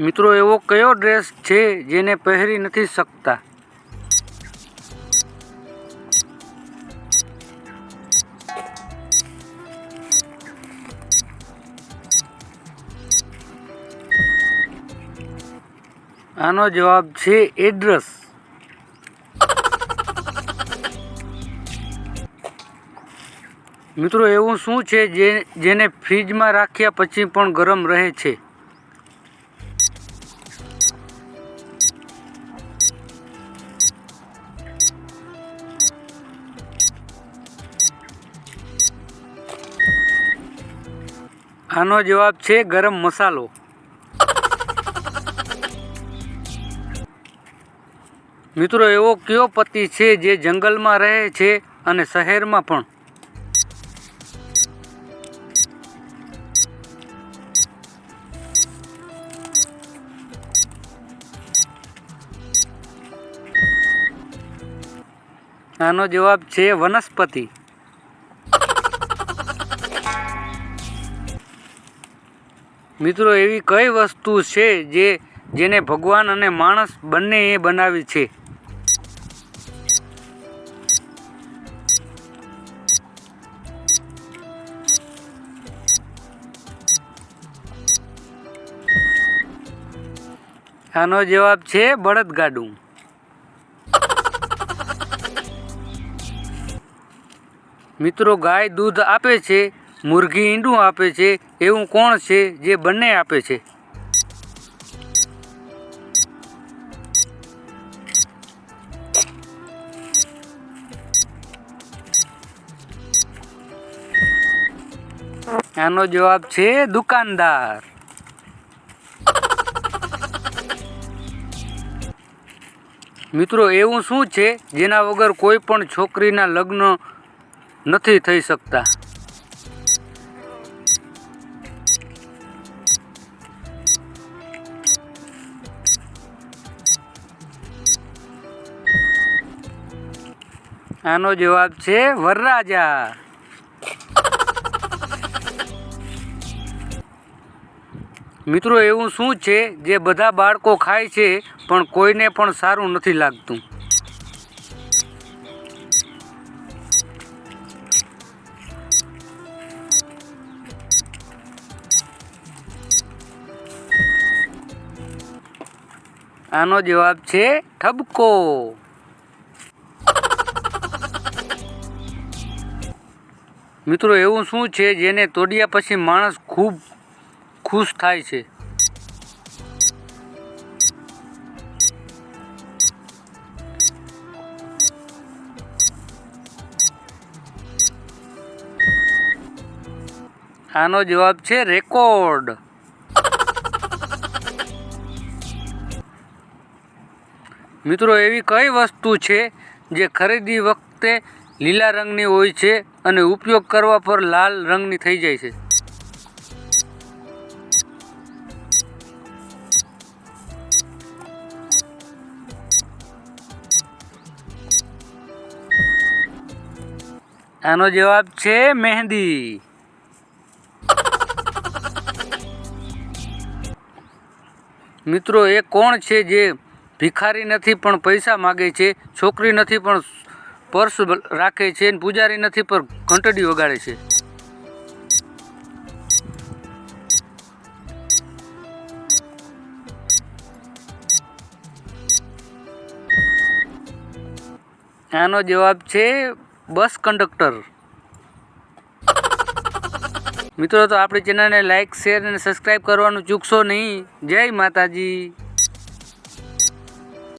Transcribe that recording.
મિત્રો, એવો કયો ડ્રેસ છે જેને પહેરી નથી શકતા? આનો જવાબ છે એડ્રેસ. મિત્રો, એવું શું છે જે, જેને ફ્રીજમાં રાખ્યા પછી પણ ગરમ રહે છે? આનો જવાબ છે ગરમ મસાલો. મિત્રો, એવો કયો પતિ છે જે જંગલમાં રહે છે અને શહેરમાં પણ? આનો જવાબ છે વનસ્પતિ. મિત્રો, એવી કઈ વસ્તુ છે જે, જેને ભગવાન અને માણસ બંને એ બનાવી છે? આનો જવાબ છે બળદગાડું. મિત્રો, ગાય દૂધ આપે છે મુરઘી ઈંડું આપે છે, એવું કોણ છે જે બંને આપે છે? આનો જવાબ છે દુકાનદાર. મિત્રો, એવું શું છે જેના વગર કોઈ પણ છોકરીના લગ્ન નથી થઈ શકતા? આનો જવાબ છે વરરાજા. મિત્રો, એવું શું છે જે બધા બાળકો ખાય છે, પણ કોઈને પણ સારું નથી લાગતું? આનો જવાબ છે ઠબકો. મિત્રો, એવું શું છે જેને તોડ્યા પછી માણસ ખૂબ ખુશ થાય છે? આનો જવાબ છે રેકોર્ડ. મિત્રો, એવી કઈ વસ્તુ છે જે ખરીદી વખતે લીલા રંગની હોય છે અને ઉપયોગ કરવા પર લાલ રંગની થઈ જાય છે. આનો જવાબ છે મહેંદી. મિત્રો, એ કોણ છે જે ભિખારી નથી પણ પૈસા માગે છે, છોકરી નથી પણ પર્સ રાખે છે અને પૂજારી નથી, પણ ઘંટડી વગાડે છે. આનો જવાબ છે બસ કંડક્ટર. મિત્રો, તો આપણી ચેનલને લાઈક શેર અને સબસ્ક્રાઈબ કરવાનું ચૂકશો નહીં. જય માતાજી.